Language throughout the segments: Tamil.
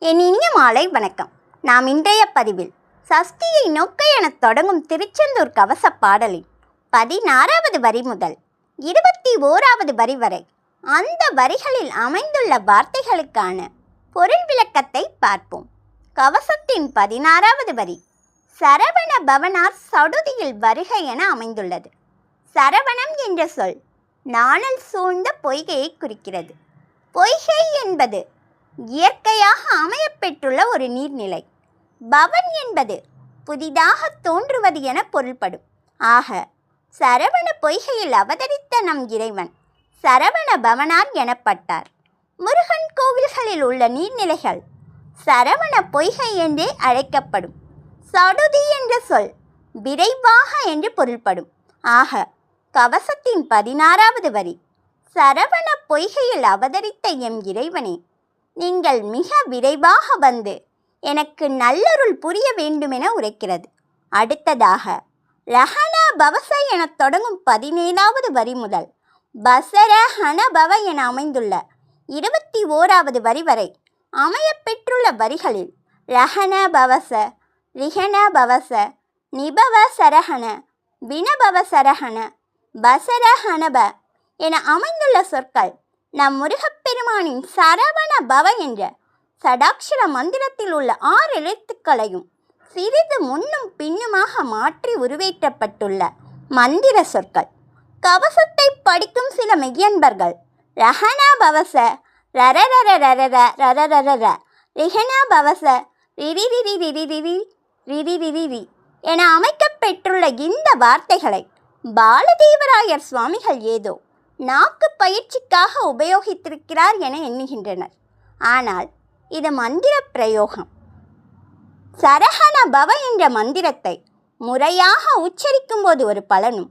என் இனிய மாலை வணக்கம். நாம் இன்றைய பதிவில் சஷ்டியை நோக்க எனத் தொடங்கும் திருச்செந்தூர் கவச பாடலின் பதினாறாவது வரி முதல் இருபத்தி ஓராவது வரி வரை அந்த வரிகளில் அமைந்துள்ள வார்த்தைகளுக்கான பொருள் விளக்கத்தை பார்ப்போம். கவசத்தின் பதினாறாவது வரி சரவண பவனார் சடுதியில் வருகை என அமைந்துள்ளது. சரவணம் என்ற சொல் நாணல் சூழ்ந்த பொய்கையை குறிக்கிறது. பொய்கை என்பது இயற்கையாக அமையப்பெற்றுள்ள ஒரு நீர்நிலை. பவன் என்பது புதிதாக தோன்றுவது என பொருள்படும். ஆக சரவண பொய்கையில் அவதரித்த நம் இறைவன் சரவண பவனார் எனப்பட்டார். முருகன் கோவில்களில் உள்ள நீர்நிலைகள் சரவண பொய்கை என்றே அழைக்கப்படும். சடுதி என்ற சொல் விரைவாக என்று பொருள்படும். ஆக கவசத்தின் பதினாறாவது வரி சரவண பொய்கையில் அவதரித்த எம் இறைவனே நீங்கள் மிக விரைவாக வந்து எனக்கு நல்லருள் புரிய வேண்டுமென உரைக்கிறது. அடுத்ததாக ரஹன பவச எனத் தொடங்கும் பதினேழாவது வரி முதல் பசர ஹனபவ என அமைந்துள்ள இருபத்தி ஓராவது வரி வரை அமையப்பெற்றுள்ள வரிகளில் ரஹன பவச ரிஹன பவச நிபவ சரஹன வினபவ சரஹன பசர ஹனப என அமைந்துள்ள சொற்கள் நம் முருகப்பெருமானின் சரவண பவ என்ற சடாட்சர மந்திரத்தில் உள்ள ஆறு எழுத்துக்களையும் சிறிது முன்னும் பின்னுமாக மாற்றி உருவேற்றப்பட்டுள்ள மந்திர சொற்கள். கவசத்தை படிக்கும் சில மெய்யன்பர்கள். ரஹனா பவச ரரரர ரரர ரரரர ரிஹனா பவச ரிரிரிரி என அமைக்கப்பெற்றுள்ள இந்த வார்த்தைகளை பாலதேவராயர் சுவாமிகள் ஏதோ நாக்கு பயிற்சிக்காக உபயோகித்திருக்கிறார் என எண்ணுகின்றனர். ஆனால் இது மந்திர பிரயோகம். சரஹண பவ என்ற மந்திரத்தை முறையாக உச்சரிக்கும் போது ஒரு பலனும்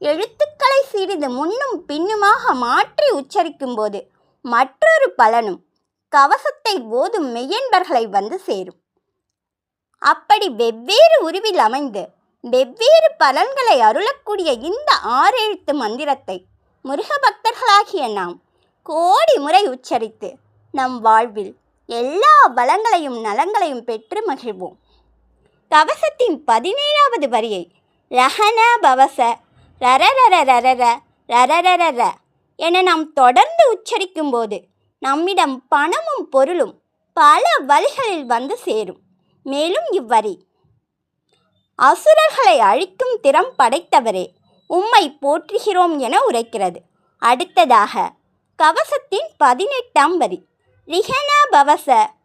எழுத்துக்களை சிறிது முன்னும் பின்னுமாக மாற்றி உச்சரிக்கும் போது மற்றொரு பலனும் கவசத்தை போதும் மெய்யன்பர்களை வந்து சேரும். அப்படி வெவ்வேறு உருவில் அமைந்து வெவ்வேறு பலன்களை அருளக்கூடிய இந்த ஆறெழுத்து மந்திரத்தை முருக பக்தர்களாகிய நாம் கோடி முறை உச்சரித்து நம் வாழ்வில் எல்லா வளங்களையும் நலங்களையும் பெற்று மகிழ்வோம். கவசத்தின் பதினேழாவது வரியை ரஹன பவச ரரரர ரரர ரரரர என நாம் தொடர்ந்து உச்சரிக்கும் போது நம்மிடம் பணமும் பொருளும் பல வழிகளில் வந்து சேரும். மேலும் இவ்வரி அசுரர்களை அழிக்கும் திறம் படைத்தவரே உம்மை போற்றுகிறோம் என உரைக்கிறது. அடுத்ததாக கவசத்தின் பதினெட்டாம் வரி. ரிஹன பவச